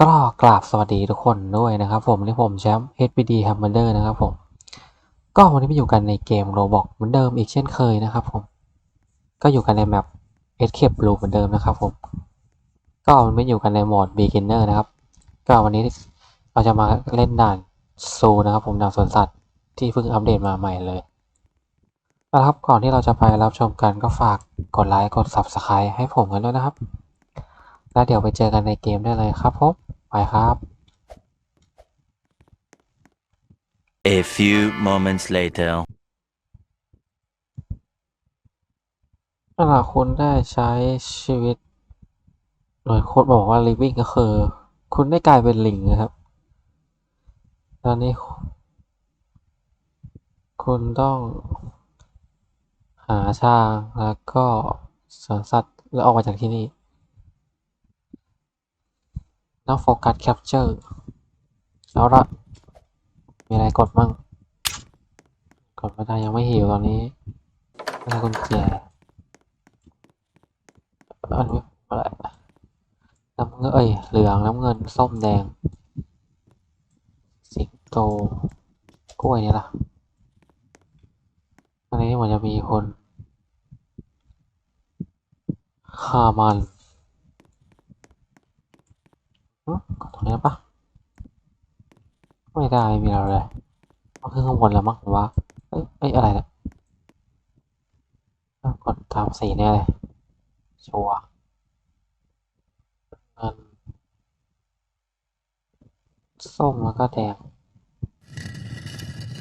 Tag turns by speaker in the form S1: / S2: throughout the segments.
S1: ก็กราบสวัสดีทุกคนด้วยนะครับผมที่ผมแชมป์ HPD Hammer นะครับผม ก็วันนี้มาอยู่กันในเกม Roblox เหมือนเดิมอีกเช่นเคยนะครับผม ก็อยู่กันในแมป Escape Room เหมือนเดิมนะครับผม ก็มันไม่อยู่กันในโหมด Beginner นะครับ ก็วันนี้เราจะมาเล่นด่านซูนะครับผมด่านสวนสัตว์ที่เพิ่งอัปเดตมาใหม่เลยนะครับก่อนที่เราจะไปรับชมกันก็ฝากกดไลค์กด Subscribe ให้ผมกันด้วยนะครับ แล้วเดี๋ยวไปเจอกันในเกมได้เลยครับผมไปครับ
S2: A few moments later.
S1: เมื่อคุณได้ใช้ชีวิต โดยโค้ดบอกว่า living ก็คือ คุณได้กลายเป็นลิงนะครับ ตอนนี้ คุณต้องหาทางแล้วก็สวนสัตว์แล้วออกมาจากที่นี่ ต้องโฟกัสแคปเจอร์แล้วละมีอะไรกดมั่ง กดไม่ได้ยังไม่หิวตอนนี้ไม่ได้กุญแจอันนี้อะไรน้ำเงินเอ้ยเหลืองน้ำเงินส้มแดง สิงโตกล้วยนี่ล่ะอันนี้เหมือนจะมีคนฆ่ามันหึ กดตรงนี้ปะไม่ได้มีอะไรเลยมันขึ้นข้างบนแล้วมั้งว่าเอ้ยเอ้ยอะไรเนี่ยกดตามสีแน่เลยชัวร์เงินส้มแล้วก็แดง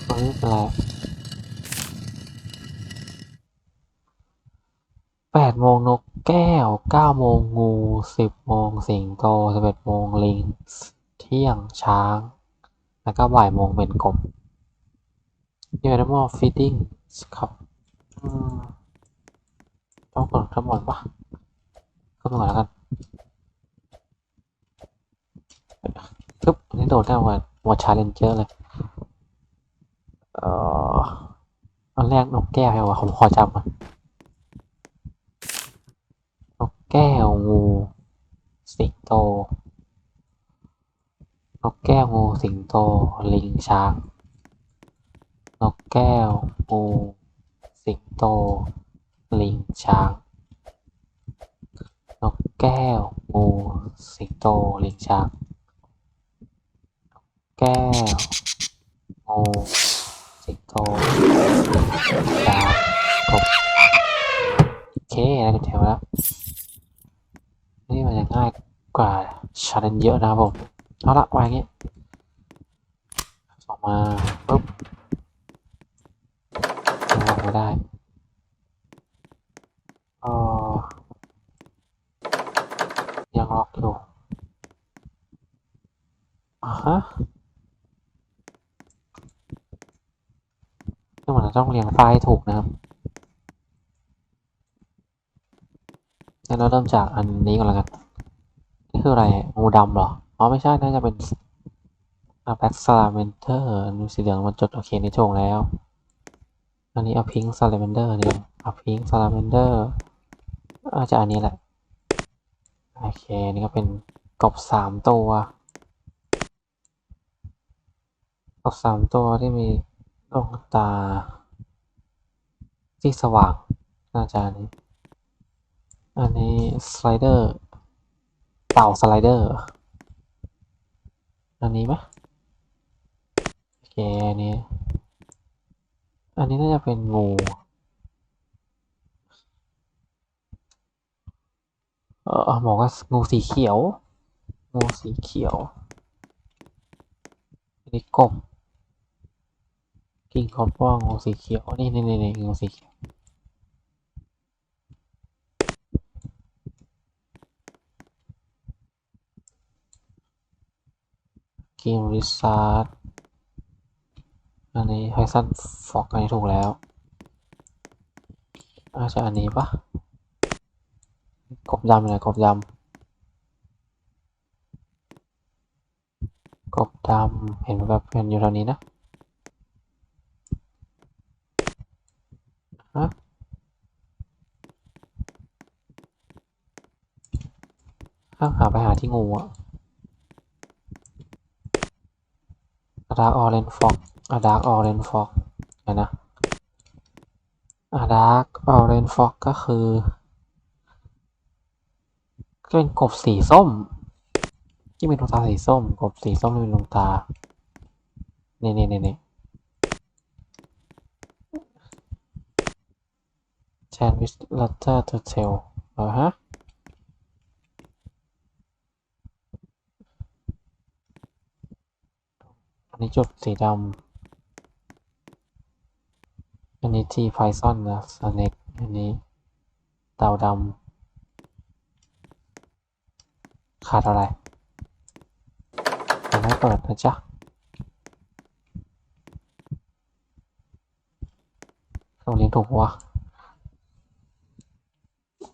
S1: ตัวนี้เป็นอะไรแปดโมงนก แก้วเก้าโมงงูสิบโมงสิงโตสิบเอ็ดโมงลิง เที่ยงช้าง แล้วก็บ่ายโมงเป็นกบเยว animal feeding ครับต้องกดทั้งหมดปะขึ้นมาก่อนแล้วกันปึ๊บนนี้โดดได้หมดหมดชาเลนเจอร์เลย เอ่ออันแรกนกแก้วใช่ปะผมขอจำก่อนกแก้วงู สิงโต นกแก้วงูสิงโต ลิงช้าง นกแก้วงูสิงโต ลิงช้าง นกแก้วงูสิงโต ลิงช้าง นกแก้วงูสิงโตลิงช้างกบโอเคได้กุญแจมาแล้ว ง่ายกว่าชาเลนเยอะนะครับผมเอาละวางงี้ออกมาปุ๊บยังวางไม่ได้เออยังล็อกอยู่อ่าฮะนี่มือนต้องเรียงไฟล์ถูกนะครับงั้นเราเริ่มจากอันนี้ก่อนล้วกัน คืออะไร งูดำเหรอ อ๋อ ไม่ใช่ น่าจะเป็นอะแบ็กซาลาเมนเดอร์นูสีเหลืองมันจด โอเค นี่ถูกแล้ว อันนี้เอาพิงซาลาเมนเดอร์นี่เอาพิงซาลาเมนเดอร์อาจจะอันนี้แหละ โอเค นี่ก็เป็นกบสามตัว กบสามตัวที่มีดวงตา ที่สว่าง น่าจะอันนี้ อันนี้สไลเดอร์ เต่าสไลเดอร์อันนี้ไหมโอเคอันนี้ อันนี้น่าจะเป็นงู เออบอกว่างูสีเขียว งูสีเขียวอันนี้กบกิ่งคอป้องงูสีเขียว นี่นี่นี่นี่งูสีเขียว เกมริซาร์ดอันนี้ไฮซันฟอกอันนี้ถูกแล้ว อาจจะอันนี้ปะกบดำเลยกบดำกบดำเห็นแบบเห็นอยู่ตอนนี้นะฮะข้างหาไปหาที่งูอะ ดาร์กออเรนฟอกอะดาร์กออเรนฟอกเดี๋ยวนะอะดาร์กออเรนฟอกก็คือเป็นกบสีส้ม ที่มีดวงตาสีส้ม กบสีส้มที่มีดวงตาเนี่นี่นี่นี่แชนวิสลัตเตอร์เทลเหรอฮะ อันนี้ จุดสีดำอันนี้ทีไพซอนนะสเน็กอันนี้เต่าดำขาดอะไรยังไม่เปิดนะจ๊ะต้องเรียนถูกวะ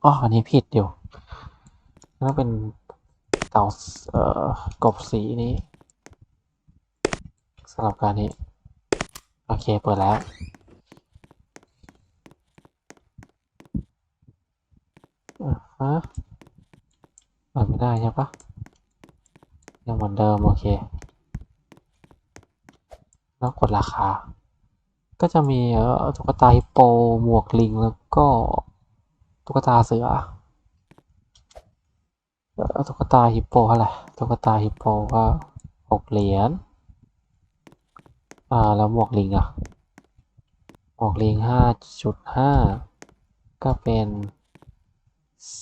S1: อ๋ออันนี้ผิดอยู่นั่นเป็นเต่าเอ่อกบสีนี้ สำหรับการนี้ โอเค เปิดแล้ว อะฮะเปิดไม่ได้ใช่ปะยังเหมือนเดิม โอเค แล้วกดราคา ก็จะมีเออตุ๊กตาฮิปโปหมวกลิง แล้วก็ตุ๊กตาเสือเอ่อตุ๊กตาฮิปโปเท่าไหร่ตุ๊กตาฮิปโปก็หกเหรียญ อ่าแล้วหมวกลิงอะ หมวกลิงห้าจุดห้าก็เป็น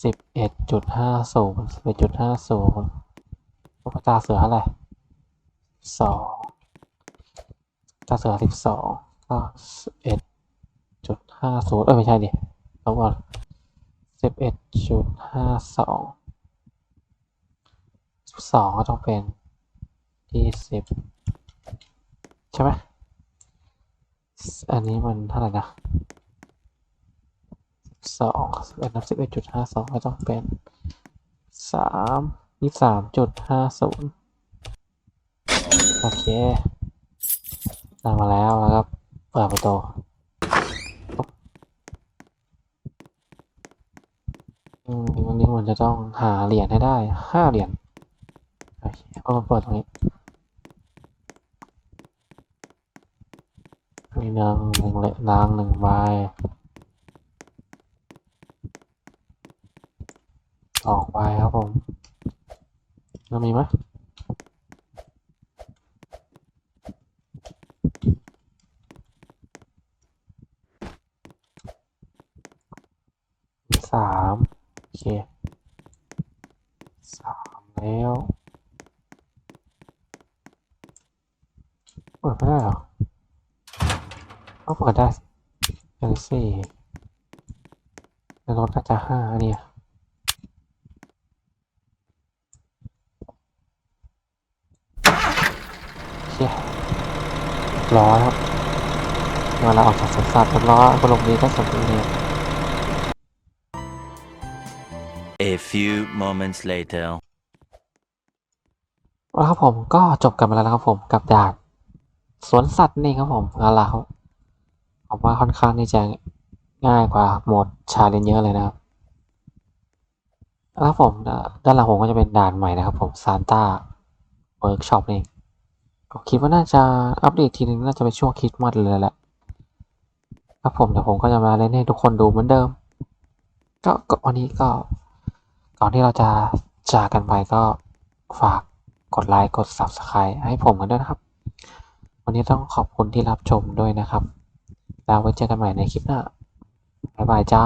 S1: สิบเอ็ดจุดห้าศูนย์สิบเอ็ดจุดห้าศูนย์ตุ๊กตาเสือเท่าไหร่สองตาเสือสิบสองก็สิบเอ็ดจุดห้าศูนย์เอ้ยไม่ใช่ดิลบก่อนสิบเอ็ดจุดห้าสองสิบสองก็ต้องเป็นยี่สิบ ใช่ไหมอันนี้มันเท่าไหร่นะสองสิบเอ็ดนับสิบเอ็ดจุดห้าสองก็ต้องเป็นสามยี่สามจุดห้าศูนย์โอเคได้มาแล้วแล้วก็เปิดประตูอืมวันนี้มันจะต้องหาเหรียญให้ได้ห้าเหรียญโอเคเอามาเปิดตรงนี้ มีนางหนึ่งเละนางหนึ่งใบสองใบครับผมแล้วมีไหมมีสามโอเคสามแล้วเปิดไม่ได้หรอ ก็เปิดได้สิเป็นสี่ในรถน่าจะห้าเนี่ยโอเคร้อยครับเวลาออกจากสวนสัตว์รถล้อบนลงนี้ก็สมบูรณ์เลย
S2: A few moments later.
S1: แล้วครับผมก็จบกันไปแล้วนะครับผมกับด่านสวนสัตว์นี่ครับผมเอาละครับ ผมว่าค่อนข้างที่จะง่ายกว่าโหมดชาเลนเยอะเลยนะครับ แล้วผมด้านหลังผมก็จะเป็นด่านใหม่นะครับผมซานต้าเวิร์กช็อปนี่ก็คิดว่าน่าจะอัปเดตทีนึงน่าจะเป็นช่วงคริสต์มาสเลยแหละครับผมเดี๋ยวผมก็จะมาเล่นให้ทุกคนดูเหมือนเดิม ก็ก็วันนี้ก็ก่อนที่เราจะจากกันไปก็ฝากกดไลค์กด Subscribe ให้ผมกันด้วยนะครับ วันนี้ต้องขอบคุณที่รับชมด้วยนะครับ แล้วไว้เจอกันใหม่ในคลิปหน้าบ๊ายบายจ้า